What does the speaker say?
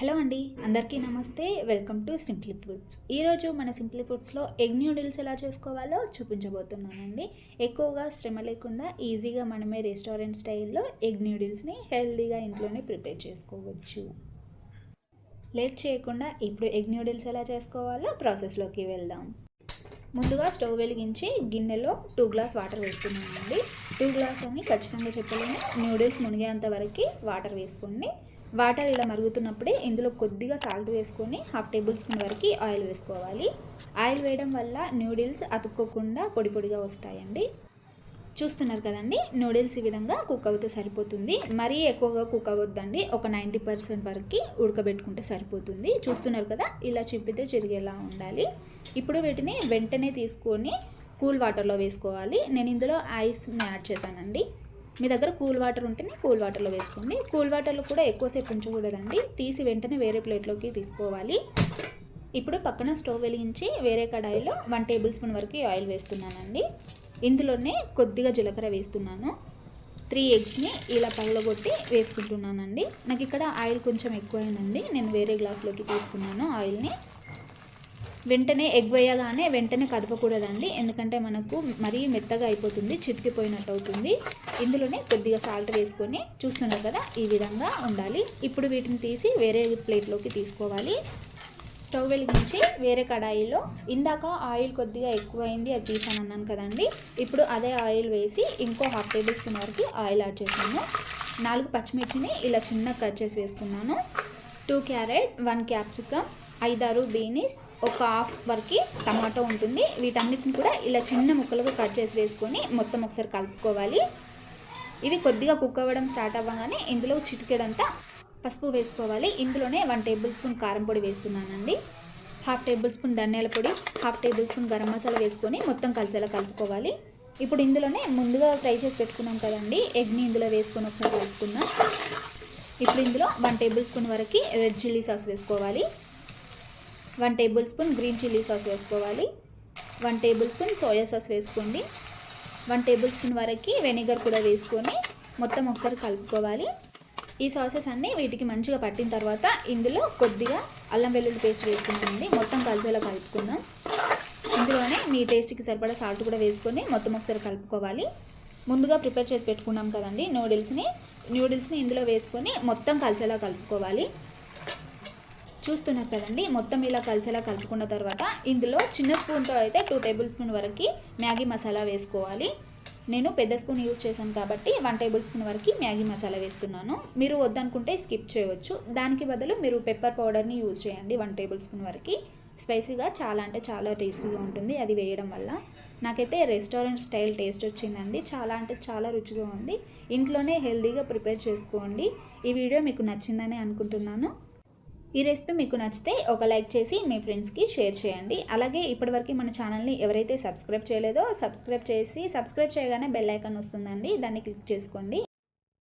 Hello అండి అందరికీ నమస్తే. Welcome to simply foods. ఈరోజు మన సింప్లీ ఫుడ్స్లో ఎగ్ న్యూడిల్స్ ఎలా చేసుకోవాలో చూపించబోతున్నానండి. ఎక్కువగా శ్రమ లేకుండా ఈజీగా మనమే రెస్టారెంట్ స్టైల్లో ఎగ్ న్యూడిల్స్ని హెల్తీగా ఇంట్లోనే ప్రిపేర్ చేసుకోవచ్చు. లేట్ చేయకుండా ఇప్పుడు ఎగ్ న్యూడిల్స్ ఎలా చేసుకోవాలో ప్రాసెస్లోకి వెళ్దాం. ముందుగా స్టవ్ వెలిగించి గిన్నెలో టూ గ్లాస్ వాటర్ వేసుకున్నానండి టూ గ్లాస్ అని ఖచ్చితంగా చెప్పలేము న్యూడిల్స్ మునిగేంత వరకు వాటర్ వేసుకోండి వాటర్ ఇలా మరుగుతున్నప్పుడే ఇందులో కొద్దిగా సాల్ట్ వేసుకొని హాఫ్ టేబుల్ స్పూన్ వరకు ఆయిల్ వేసుకోవాలి. ఆయిల్ వేయడం వల్ల నూడిల్స్ అతుక్కోకుండా పొడి పొడిగా వస్తాయండి. చూస్తున్నారు కదండి నూడిల్స్ ఈ విధంగా కుక్ అవుతే సరిపోతుంది. మరీ ఎక్కువగా కుక్ అవ్వద్దండి ఒక నైంటీ పర్సెంట్ వరకు ఉడకబెట్టుకుంటే సరిపోతుంది. చూస్తున్నారు కదా ఇలా చిప్పితే చిరిగేలా ఉండాలి. ఇప్పుడు వీటిని వెంటనే తీసుకొని కూల్ వాటర్లో వేసుకోవాలి. నేను ఇందులో ఐస్ని యాడ్ చేశానండి. మీ దగ్గర కూల్ వాటర్ ఉంటేనే కూల్ వాటర్లో వేసుకోండి. కూల్ వాటర్లో కూడా ఎక్కువసేపు ఉంచకూడదండి. తీసి వెంటనే వేరే ప్లేట్లోకి తీసుకోవాలి. ఇప్పుడు పక్కన స్టవ్ వెలిగించి వేరే కడాయిలో వన్ టేబుల్ స్పూన్ వరకు ఆయిల్ వేస్తున్నానండి. ఇందులోనే కొద్దిగా జీలకర్ర వేస్తున్నాను. త్రీ ఎగ్స్ని ఇలా పగలగొట్టి వేసుకుంటున్నానండి. నాకు ఇక్కడ ఆయిల్ కొంచెం ఎక్కువైందండి. నేను వేరే గ్లాస్లోకి తీసుకున్నాను ఆయిల్ని. వెంటనే ఎగ్ వేయగానే వెంటనే కదపకూడదండి. ఎందుకంటే మనకు మరీ మెత్తగా అయిపోతుంది చితికిపోయినట్టు అవుతుంది. ఇందులోనే కొద్దిగా సాల్ట్ వేసుకొని చూస్తున్నారు కదా ఈ విధంగా ఉండాలి. ఇప్పుడు వీటిని తీసి వేరే ప్లేట్లోకి తీసుకోవాలి. స్టవ్ వెలిగించి వేరే కడాయిలో ఇందాక ఆయిల్ కొద్దిగా ఎక్కువైంది అది తీసాను అన్నాను కదండి. ఇప్పుడు అదే ఆయిల్ వేసి ఇంకో హాఫ్ టేబుల్ స్పూన్ వరకు ఆయిల్ యాడ్ చేసాను నాలుగు పచ్చిమిర్చిని ఇలా చిన్న కట్ చేసి వేసుకున్నాను. టూ క్యారెట్ వన్ క్యాప్సికమ్ ఐదారు బీనీస్ ఒక హాఫ్ వరకు టమాటో ఉంటుంది. వీటన్నిటిని కూడా ఇలా చిన్న ముక్కలుగా కట్ చేసి వేసుకొని మొత్తం ఒకసారి కలుపుకోవాలి. ఇవి కొద్దిగా కుక్ అవ్వడం స్టార్ట్ అవ్వగానే ఇందులో చిటికెడంతా పసుపు వేసుకోవాలి. ఇందులోనే వన్ టేబుల్ స్పూన్ కారం పొడి వేస్తున్నానండి. హాఫ్ టేబుల్ స్పూన్ ధనియాల పొడి half table spoon garam masala వేసుకొని మొత్తం కలిసేలా కలుపుకోవాలి. ఇప్పుడు ఇందులోనే ముందుగా ఫ్రై చేసి పెట్టుకున్నాం కదండి ఎగ్ని ఇందులో వేసుకొని ఒకసారి కలుపుకుందాం. ఇప్పుడు ఇందులో వన్ టేబుల్ స్పూన్ వరకు రెడ్ చిల్లీ సాస్ వేసుకోవాలి. One table spoon green chilli sauce వేసుకోవాలి. One table spoon soya sauce వేసుకోండి. వన్ టేబుల్ స్పూన్ వరకు వెనిగర్ కూడా వేసుకొని మొత్తం ఒకసారి కలుపుకోవాలి. ఈ సాసెస్ అన్నీ వీటికి మంచిగా పట్టిన తర్వాత ఇందులో కొద్దిగా అల్లం వెల్లుల్లి పేస్ట్ వేసుకుంటుంది. మొత్తం కలిసేలా కలుపుకుందాం. ఇందులోనే మీ టేస్ట్కి సరిపడా సాల్ట్ కూడా వేసుకొని మొత్తం ఒకసారి కలుపుకోవాలి. ముందుగా ప్రిపేర్ చేసి పెట్టుకున్నాం కదండి నూడిల్స్ని. నూడిల్స్ని ఇందులో వేసుకొని మొత్తం కలిసేలా కలుపుకోవాలి. చూస్తున్నారు కదండి మొత్తం ఇలా కలిసేలా కలుపుకున్న తర్వాత ఇందులో చిన్న స్పూన్తో అయితే టూ టేబుల్ స్పూన్ వరకు మ్యాగీ మసాలా వేసుకోవాలి. నేను పెద్ద స్పూన్ యూస్ చేశాను కాబట్టి వన్ టేబుల్ స్పూన్ వరకు మ్యాగీ మసాలా వేస్తున్నాను. మీరు వద్దనుకుంటే స్కిప్ చేయవచ్చు. దానికి బదులు మీరు పెప్పర్ పౌడర్ని యూజ్ చేయండి వన్ టేబుల్ స్పూన్ వరకు. స్పైసీగా చాలా అంటే చాలా టేస్టీగా ఉంటుంది అది వేయడం వల్ల. నాకైతే రెస్టారెంట్ స్టైల్ టేస్ట్ వచ్చిందండి. చాలా అంటే చాలా రుచిగా ఉంది. ఇంట్లోనే హెల్తీగా ప్రిపేర్ చేసుకోండి. ఈ వీడియో మీకు నచ్చిందని అనుకుంటున్నాను. ఈ రెసిపీ మీకు నచ్చితే ఒక లైక్ చేసి మీ ఫ్రెండ్స్కి షేర్ చేయండి. అలాగే ఇప్పటివరకు మన ఛానల్ని ఎవరైతే సబ్స్క్రైబ్ చేయలేదో సబ్స్క్రైబ్ చేసి సబ్స్క్రైబ్ చేయగానే బెల్ ఐకాన్ వస్తుందండి. దాన్ని క్లిక్ చేసుకోండి.